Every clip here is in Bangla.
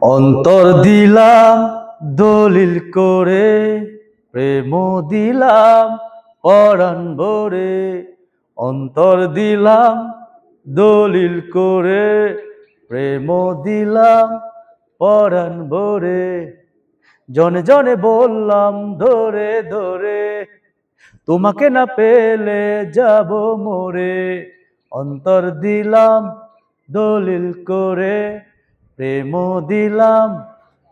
অন্তর দিলাম, দলিল করে, প্রেম দিলাম, পরাণ ভরে। অন্তর দিলাম, দলিল করে, প্রেম দিলাম, পরাণ ভরে। জনে জনে বললাম, ধরে ধরে, তোমাকে না পেলে যাব মোরে। অন্তর দিলাম, দলিল করে প্রেম দিলাম,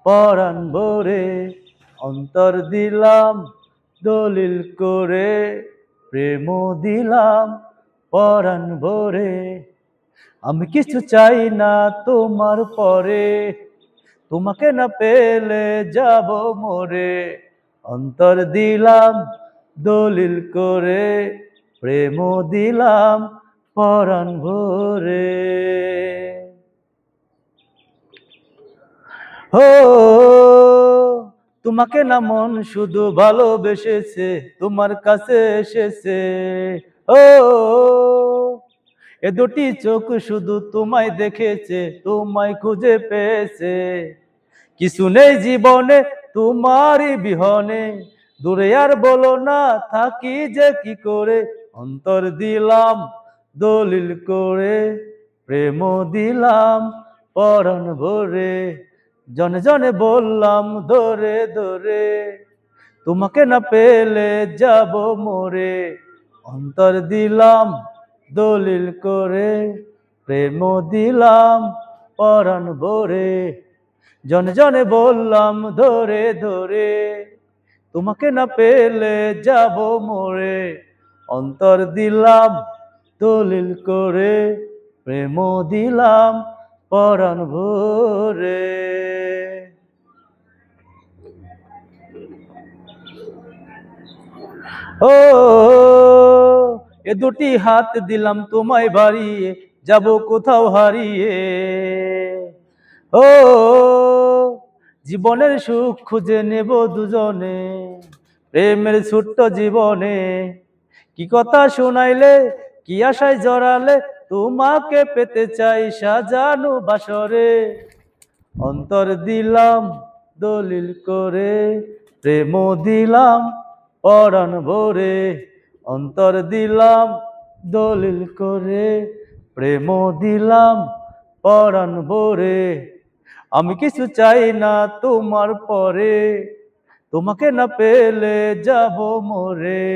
পরাণ ভরে অন্তর দিলাম, দলিল করে প্রেম দিলাম, পরাণ ভরে। আমি কিছু চাই না তোমার পরে, তোমাকে না পেলে যাব মোরে। অন্তর দিলাম, দলিল করে প্রেম দিলাম, পরাণ ভরে। হো, তোমাকে না মন শুধু ভালোবেসেছে, তোমার কাছে এসেছে। ও এ দুটি চোখ শুধু তোমায় দেখেছে, তোমায় খুঁজে পেয়েছে। কিছু নেই জীবনে, তোমারই বিহনে। দূরে আর বলো না, থাকি যে কি করে? অন্তর দিলাম, দলিল করে প্রেম দিলাম, পরণ ভরে। জনে জনে বললাম, ধরে ধরে, তোমাকে না পেলে যাব মোরে। অন্তর দিলাম, দলিল করে প্রেম দিলাম, পরাণ ভরে। জনে জনে বললাম, ধরে ধরে, তোমাকে না পেলে যাব মোরে। অন্তর দিলাম, দলিল করে প্রেম দিলাম, পরাণ ভরে। ও, এ দুটি হাত দিলাম তোমায় বাড়িয়ে, যাব কোথাও হারিয়ে। ও, জীবনের সুখ খুঁজে নেব দুজনে, প্রেমের ছোট্ট জীবনে। কি কথা শোনাইলে, কি আশায় জড়ালে, তোমাকে পেতে চাই সাজানো বাসরে। অন্তর দিলাম, দলিল করে প্রেম দিলাম পরাণ ভরে অন্তর দিলাম, দলিল করে প্রেম দিলাম পরাণ ভরে। আমি কিছু চাই না তোমার পরে, তোমাকে না পেলে যাব মোরে।